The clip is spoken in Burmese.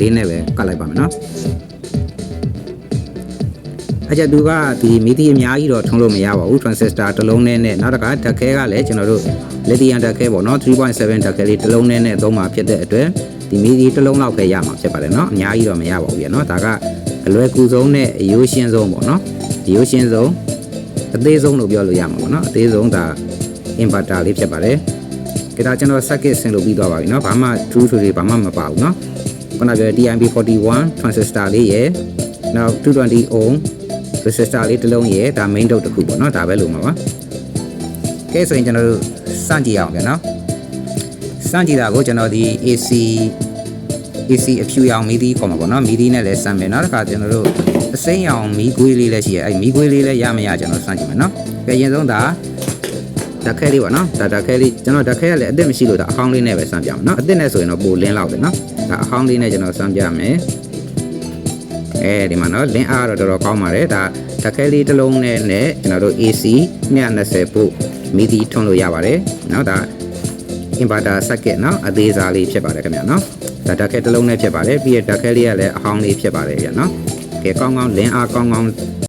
လေးနဲ့ပဲကတ်လိုက်ပါမယ်နော်အကြသူကဒီမီဒီအများကြီးတော့ထုံးလို့မရပါဘူး transistor တစ်လုံးနဲ့နဲ့နောက်တစ်ခါဓာတ်ခဲကလည်းကျွန်တော်တို့ lithium ဓာတ်ခဲပေါ့နော်3.7ဓာတ်ခဲလေးတစ်လုံးနဲ့နဲ့သုံးမှာဖြစ်တဲ့အတွက်ဒီမီဒီတစ်လုံးလောက်ပဲရမှာဖြစ်ပါတယ်နော်အများကြီးတော့မရပါဘူးပြနော်ဒါကအလွယ်ကူဆုံးနဲ့အရိုးရှင်းဆုံးပေါ့နော်အရိုးရှင်းဆုံးအသေးဆုံးလို့ပြောလို့ရမှာပေါ့နော်အသေးဆုံးဒါ inverter လေးဖြစ်ပါတယ်ကြဒါကျွန်တော် circuit ဆင်လို့ပြီးသွားပါပြီเนาะဘာမှ true တွေဘာမှမပါဘူးเนาะ ခုနပြော TMB41 transistor လေးရယ်နောက်220 ohm resistor လေးတစ်လုံးရယ်ဒါ main ဒုတ်တစ်ခုပေါ့နော်ဒါပဲလို့မှာပါကဲဆိုရင်ကျွန်တော်တို့စမ်းကြည့်အောင်ပြန်နော်စမ်းကြည့်တာကိုကျွန်တော်ဒီ AC AC အဖြူရောင်မီးသီးခေါ်မှာပေါ့နော်မီးသီးနဲ့လည်းစမ်းမယ်နောက်တစ်ခါကျွန်တော်တို့အစိမ်းရောင်မီးခွေးလေးလည်းရှိရယ်အဲ့မီးခွေးလေးလည်းရမရကျွန်တော်စမ်းကြည့်မယ်နော်ကဲအရင်ဆုံးဒါ ဓာတ်ခဲလေးပေါ့နော်ဒါဓာတ်ခဲလေးကျွန်တော်ဓာတ်ခဲကလည်းအစ်စ်မရှိလို့ဒါအဟောင်းလေးနဲ့ပဲစမ်းပြမယ်နော်အစ်စ်နဲ့ဆိုရင်တော့ပိုလင်းလောက်တယ်နော်ဒါအဟောင်းလေးနဲ့ကျွန်တော်စမ်းပြမယ်အဲဒီမှာနော်လင်းအားတော့တော်တော်ကောင်းပါတယ်ဒါဓာတ်ခဲလေးတစ်လုံးနဲ့နဲ့ကျွန်တော်တို့ AC 120ဗို့မီဒီထွန်းလို့ရပါတယ်နော်ဒါ inverter circuit နော်အသေးစားလေးဖြစ်ပါတယ်ခင်ဗျာနော်ဒါဓာတ်ခဲတစ်လုံးနဲ့ဖြစ်ပါတယ်ပြီးရဓာတ်ခဲလေးကလည်းအဟောင်းလေးဖြစ်ပါတယ်ခင်ဗျာနော်ကဲကောင်းကောင်းလင်းအားကောင်းကောင်း